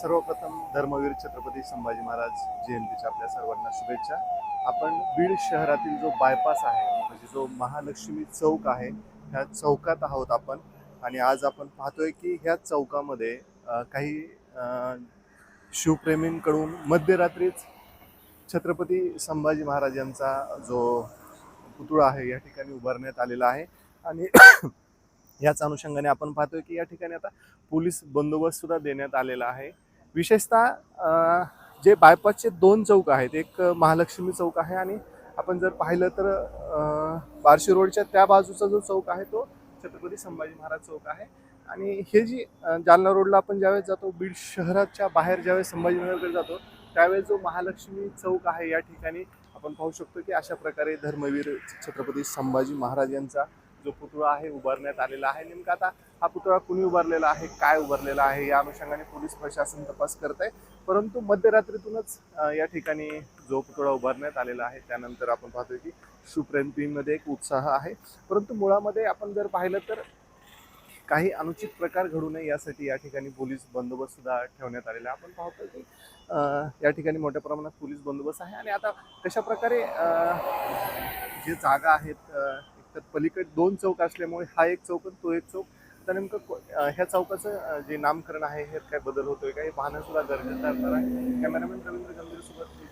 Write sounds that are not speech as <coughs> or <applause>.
सर्वप्रथम धर्मवीर छत्रपती संभाजी महाराज जयंतीच्या आपल्या सर्वांना शुभेच्छा. आपण बीड शहरातील जो बायपास आहे म्हणजे जो महालक्ष्मी चौक आहे ह्या चौकात आहोत आपण. आणि आज आपण पाहतोय की ह्या चौकामध्ये काही शिवप्रेमींकडून मध्यरात्रीच छत्रपती संभाजी महाराज यांचा जो पुतळा आहे या ठिकाणी उभारण्यात आलेला आहे. आणि <coughs> याच अनुषंगाने आपण पाहतोय की या ठिकाणी आता पोलीस बंदोबस्त सुद्धा देण्यात आलेला आहे. विशेषतः जे बायपासचे दोन चौक आहेत एक महालक्ष्मी चौक आहे आणि आपण जर पाहिलं तर बार्शी रोडच्या त्या बाजूचा जो चौक आहे तो छत्रपती संभाजी महाराज चौक आहे. आणि हे जी जालना रोडला आपण ज्यावेळेस जातो बीड शहराच्या बाहेर ज्यावेळेस संभाजीनगरकडे जातो त्यावेळेस जो महालक्ष्मी चौक आहे या ठिकाणी आपण पाहू शकतो की अशा प्रकारे धर्मवीर छत्रपती संभाजी महाराज यांचा जो पुतळा आहे उभारण्यात आलेला आहे. नेमका आता हा पुतळा कुणी उभारलेला आहे काय उभारलेला आहे या अनुषंगाने पोलीस प्रशासन तपास करत आहे परंतु मध्यरात्रीतूनच या ठिकाणी जो पुतळा उभारण्यात आलेला आहे त्यानंतर आपण पाहतोय की शिवप्रेमीमध्ये एक उत्साह आहे. परंतु मुळामध्ये आपण जर पाहिलं तर काही अनुचित प्रकार घडू नये यासाठी या ठिकाणी पोलीस बंदोबस्त सुद्धा ठेवण्यात आलेला आहे. आपण पाहतोय की या ठिकाणी मोठ्या प्रमाणात पोलीस बंदोबस्त आहे. आणि आता कशा प्रकारे जे जागा आहेत तर पलीकडे दोन चौक असल्यामुळे हा एक चौक आणि तो एक चौक. आता नेमकं ह्या चौकाचं जे नामकरण आहे ह्यात काय बदल होतोय काय हे सुद्धा गरजेचं असणार आहे कॅमेरामॅन रवींद्र गंभीर सोबत मी